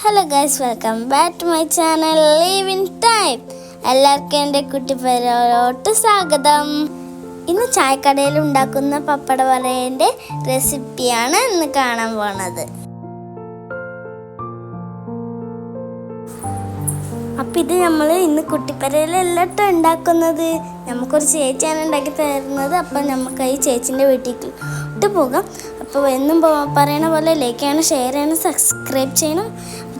Hello guys welcome back to my channel live in time എല്ലാവർക്കും എന്റെ കുട്ടിപ്പരോട്ട് സ്വാഗതം. ഇന്ന് ചായക്കടയിൽ ഉണ്ടാക്കുന്ന പപ്പട വറയന്റെ റെസിപ്പിയാണ് ഇന്ന് കാണാൻ പോണത്. അപ്പം ഇത് നമ്മൾ ഇന്ന് കുട്ടിപ്പരയിലല്ലോ ഉണ്ടാക്കുന്നത്? നമുക്കൊരു ചേച്ചിയാണ് ഉണ്ടാക്കി തരുന്നത്. അപ്പം നമുക്ക് ഈ ചേച്ചിന്റെ വീട്ടിലേക്ക് പോകാം. അപ്പോൾ എന്നും പറയണ പോലെ ലൈക്ക് ചെയ്യണം ഷെയർ ചെയ്യണം സബ്സ്ക്രൈബ് ചെയ്യണം.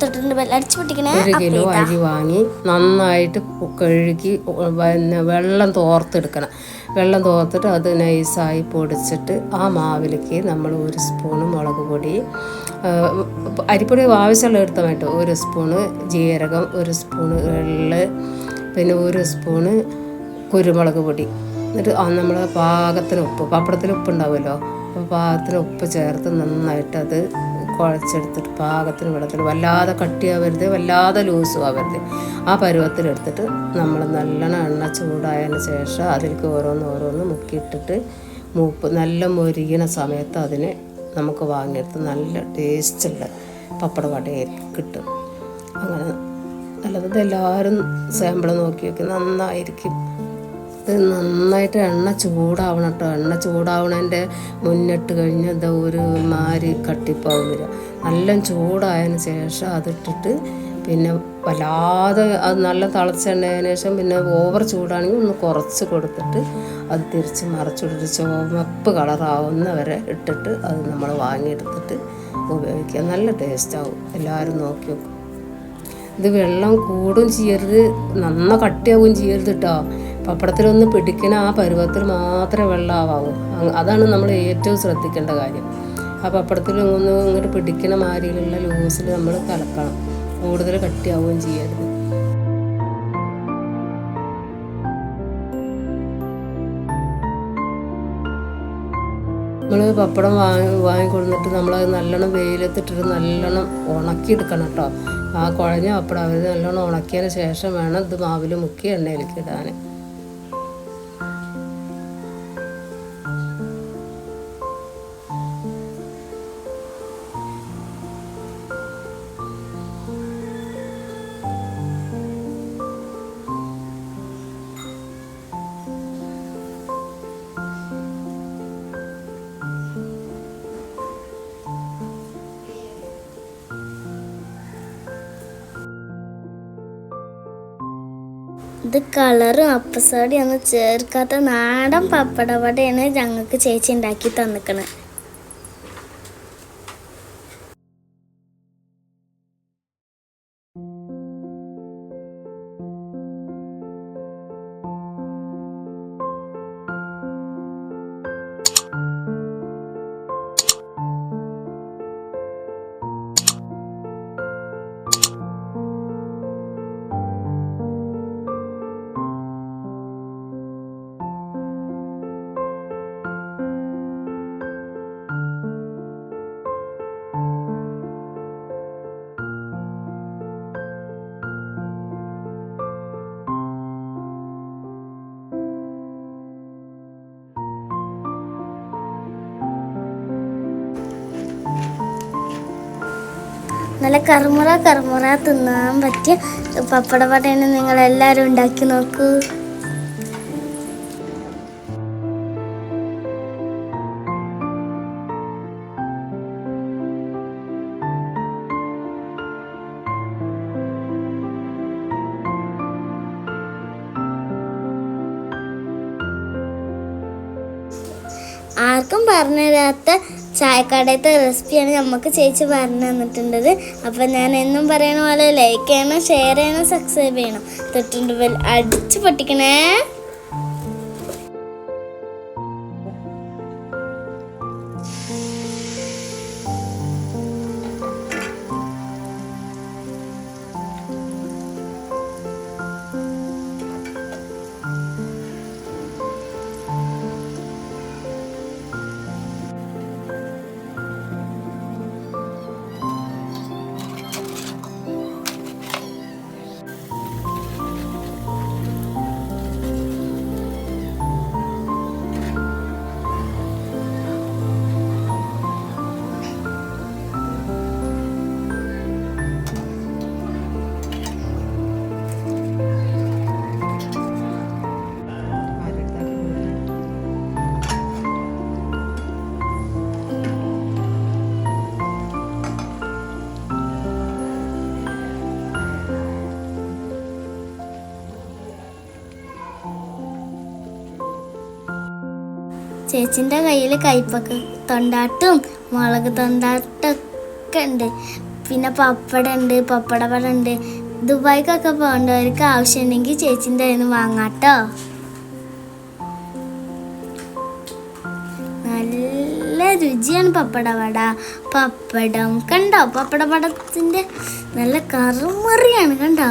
തൊട്ടിട്ടുണ്ട് ബെല്ലടിച്ച് പൊട്ടിക്കണേ. ഒരു കിലോ അരി വാങ്ങി നന്നായിട്ട് കഴുകി പിന്നെ വെള്ളം തോർത്തെടുക്കണം. വെള്ളം തോർത്തിട്ട് അത് നൈസായി പൊടിച്ചിട്ട് ആ മാവിലേക്ക് നമ്മൾ ഒരു സ്പൂണ് മുളക് പൊടി അരിപ്പൊടി ആവശ്യമുള്ള എടുത്താൽ കേട്ടോ. ഒരു സ്പൂണ് ജീരകം ഒരു സ്പൂണ് എള്ള് പിന്നെ ഒരു സ്പൂണ് കുരുമുളക് പൊടി. എന്നിട്ട് നമ്മൾ പാകത്തിന് ഉപ്പ് പപ്പടത്തിൽ ഉപ്പ് ഉണ്ടാവുമല്ലോ. അപ്പോൾ പാകത്തിൽ ഉപ്പ് ചേർത്ത് നന്നായിട്ട് അത് കുഴച്ചെടുത്തിട്ട് പാകത്തിന് വെള്ളത്തിൽ വല്ലാതെ കട്ടിയാവരുത് വല്ലാതെ ലൂസും ആവരുത്. ആ പരുവത്തിലെടുത്തിട്ട് നമ്മൾ നല്ലോണം എണ്ണ ചൂടായതിന് ശേഷം അതിലേക്ക് ഓരോന്ന് ഓരോന്ന് മുക്കിയിട്ടിട്ട് മൂപ്പ് നല്ല മൊരിയണ സമയത്ത് അതിനെ നമുക്ക് വാങ്ങിയെടുത്ത് നല്ല ടേസ്റ്റുള്ള പപ്പട വടയിൽ കിട്ടും. അങ്ങനെ നല്ലത് എല്ലാവരും സാമ്പിൾ നോക്കി നോക്കി നന്നായിരിക്കും. ഇത് നന്നായിട്ട് എണ്ണ ചൂടാവണം കേട്ടോ എണ്ണ ചൂടാവണതിന്റെ മുന്നിട്ട് കഴിഞ്ഞ് എന്താ ഒരു മാരി കട്ടിപ്പാവും വരിക. നല്ല ചൂടായതിന് ശേഷം അതിട്ടിട്ട് പിന്നെ വല്ലാതെ അത് നല്ല തിളച്ചെണ്ണയതിനു ശേഷം പിന്നെ ഓവർ ചൂടാണെങ്കിൽ ഒന്ന് കുറച്ച് കൊടുത്തിട്ട് അത് തിരിച്ച് മറച്ചിട്ടിട്ട് ചുവപ്പ് കളറാവുന്ന വരെ ഇട്ടിട്ട് അത് നമ്മൾ വാങ്ങിയെടുത്തിട്ട് ഉപയോഗിക്കുക. നല്ല ടേസ്റ്റാവും എല്ലാവരും നോക്കി നോക്കും. ഇത് വെള്ളം കൂടും ചെയ്യരുത്. നന്ന കട്ടിയാവും ചെയ്യരുത് കേട്ടോ പപ്പടത്തിലൊന്ന് പിടിക്കുന്ന ആ പരുവത്തിൽ മാത്രമേ വെള്ളം ആവാവൂ അതാണ് നമ്മൾ ഏറ്റവും ശ്രദ്ധിക്കേണ്ട കാര്യം. ആ പപ്പടത്തിൽ ഒന്ന് ഇങ്ങോട്ട് പിടിക്കണ മാതിരിയിലുള്ള ലൂസിൽ നമ്മൾ കലക്കണം. കൂടുതൽ കട്ടിയാവുകയും ചെയ്യരുത്. നമ്മൾ പപ്പടം വാങ്ങി വാങ്ങിക്കൊടുത്തിട്ട് നമ്മളത് നല്ലോണം വെയിലത്തിട്ടിട്ട് നല്ലോണം ഉണക്കിയെടുക്കണം കേട്ടോ ആ കുഴഞ്ഞ പപ്പടം അവർ നല്ലോണം ഉണക്കിയതിന് ശേഷം വേണം ഇത് മാവിൽ മുക്കി എണ്ണയിലേക്ക് ഇടാൻ ഇത് കളറും അപ്പസോടിയൊന്നും ചേർക്കാത്ത നാടൻ പപ്പടവടയാണ് ഞങ്ങൾക്ക് ചേച്ചി ഉണ്ടാക്കി തന്നിക്കണത് നല്ല കറുമുറ കറുമുറ തിന്നാൻ പറ്റിയ പപ്പട പടയാണ് നിങ്ങൾ എല്ലാവരും ഉണ്ടാക്കി നോക്കൂ. ആർക്കും പറഞ്ഞു തരാത്ത ചായക്കടയത്തെ റെസിപ്പിയാണ് നമുക്ക് ചേച്ചി പറഞ്ഞു തന്നിട്ടുണ്ടത് അപ്പം ഞാൻ എന്നും പറയണ പോലെ ലൈക്ക് ചെയ്യണം ഷെയർ ചെയ്യണം സബ്സ്ക്രൈബ് ചെയ്യണം. തൊട്ടുണ്ട് ബെൽ അടിച്ച് പൊട്ടിക്കണേ. ചേച്ചിന്റെ കയ്യിൽ കയ്പൊക്കെ തൊണ്ടാട്ടും മുളക് തൊണ്ടാട്ടൊക്കെ ഉണ്ട്. പിന്നെ പപ്പടം ഉണ്ട് പപ്പട പടം ഉണ്ട്. ദുബായ്ക്കൊക്കെ പോകേണ്ടവർക്ക് ആവശ്യമുണ്ടെങ്കിൽ ചേച്ചിന്റെ കയ്യിൽ നിന്ന് വാങ്ങാട്ടോ നല്ല രുചിയാണ് പപ്പട വട പപ്പടം കണ്ടോ? പപ്പട പടത്തിന്റെ നല്ല കറുമറിയാണ് കണ്ടോ?